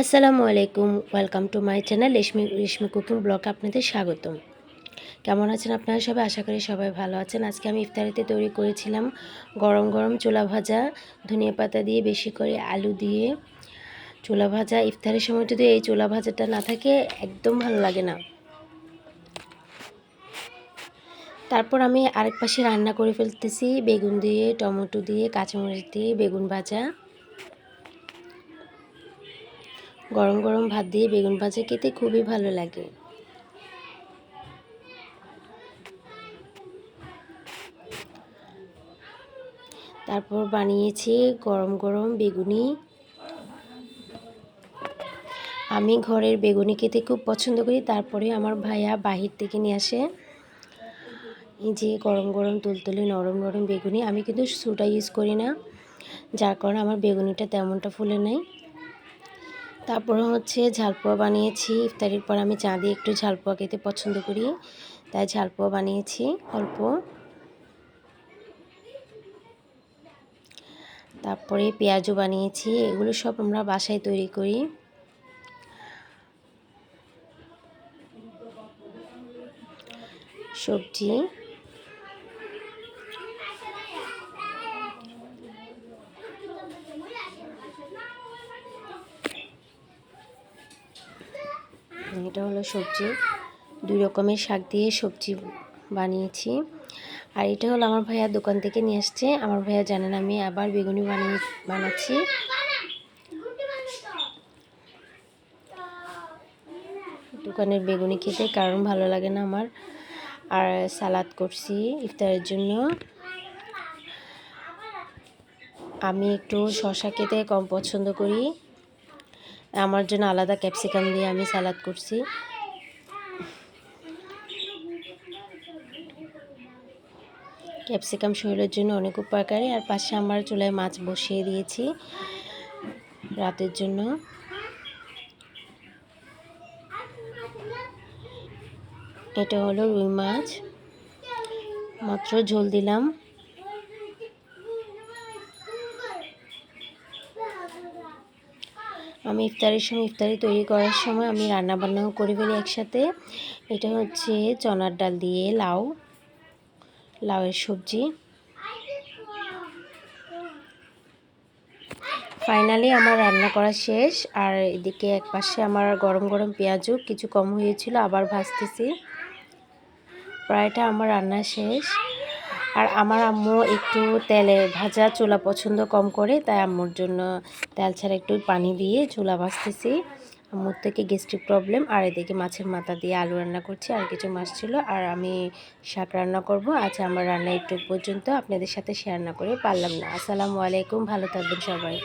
আসসালামু আলাইকুম welcome to my channel Reshmi Reshmi cooking blog আপনাদের স্বাগতম। কেমন আছেন আপনারা সবাই? আশা করি সবাই ভালো আছেন। আজকে আমি ইফতারিতে তৈরি করেছিলাম গরম গরম চোলা ভাজা, ধনিয়া পাতা দিয়ে বেশি করে আলু দিয়ে চোলা ভাজা। ইফতারের সময় যদি এই চোলা ভাজাটা না থাকে, একদম ভালো লাগে না। তারপর আমি আরেক পাশে রান্না করে ফেলতেছি। বেগুন দিয়ে, টমেটো দিয়ে, কাঁচামরিচ দিয়ে বেগুন ভাজা। গরম গরম ভাত দিয়ে বেগুন ভাজা খেতে খুবই ভালো লাগে। তারপর বানিয়েছি গরম গরম বেগুনি। আমি ঘরের বেগুনি খেতে খুব পছন্দ করি, তারপরে আমার ভাইয়া বাহির থেকে নিয়ে আসে। যে গরম গরম তুলতুলে নরম নরম বেগুনি, আমি কিন্তু সুটা ইউজ করি না, যার কারণে আমার বেগুনিটা তেমনটা ফুলে নেই। তারপরে হচ্ছে ঝালপোয়া বানিয়েছি। ইফতারির পর আমি চা দিয়ে একটু ঝালপোয়া খেতে পছন্দ করি। তাই ঝালপোয়া বানিয়েছি অল্প। তারপরে পেঁয়াজও বানিয়েছি। এগুলো সব আমরা বাসায় তৈরি করি। সবজি। এটা হলো সবজি। দুই রকমের শাক দিয়ে সবজি বানিয়েছি। আর এটা হলো আমার ভাইয়া দোকান থেকে নিয়ে আসছে। আমার ভাইয়া জানেন আমি আবার বেগুনি বানিয়ে, বানাচ্ছি। দোকানের বেগুনি খেতে কারণ ভালো লাগে না আমার। আর সালাদ করছি ইফতারের জন্য। আমি একটু শশা খেতে কম পছন্দ করি। আমার জন্য আলাদা ক্যাপসিকাম দিয়ে আমি সালাদ করছি। ক্যাপসিকাম শরীরের জন্য অনেক উপকারী। আর পাশে আমার চুলায় মাছ বসিয়ে দিয়েছি রাতের জন্য। এটা হলো রুই মাছ। মাত্র ঝোল দিলাম। আমি ইফতারের সময় ইফতারি তৈরি করার সময় আমি রান্না বান্নাও করে ফেলি একসাথে। এটা হচ্ছে চনার ডাল দিয়ে লাউ, লাউয়ের সবজি। ফাইনালি আমার রান্না করা শেষ, আর এদিকে এক পাশে আমার গরম গরম পেঁয়াজও কিছু কম হয়েছিল, আবার ভাজতেছি। প্রায়টা আমার রান্না শেষ। আর আমার আম্মু একটু তেলে ভাজা চুলা পছন্দ কম করে, তাই আম্মুর জন্য তেল ছাড়া একটু পানি দিয়ে চুলা ভাজতেছি। আম্মুর থেকে গ্যাস্ট্রিক প্রবলেম, আর এদিকে মাছের মাথা দিয়ে আলু রান্না করছি, আর কিছু মাছ ছিল, আর আমি শাক রান্না করব। আচ্ছা আমার রান্না একটু পর্যন্ত আপনাদের সাথে শেয়ার না করে পারলাম না। আসসালামু আলাইকুম, ভালো থাকবেন সবাই।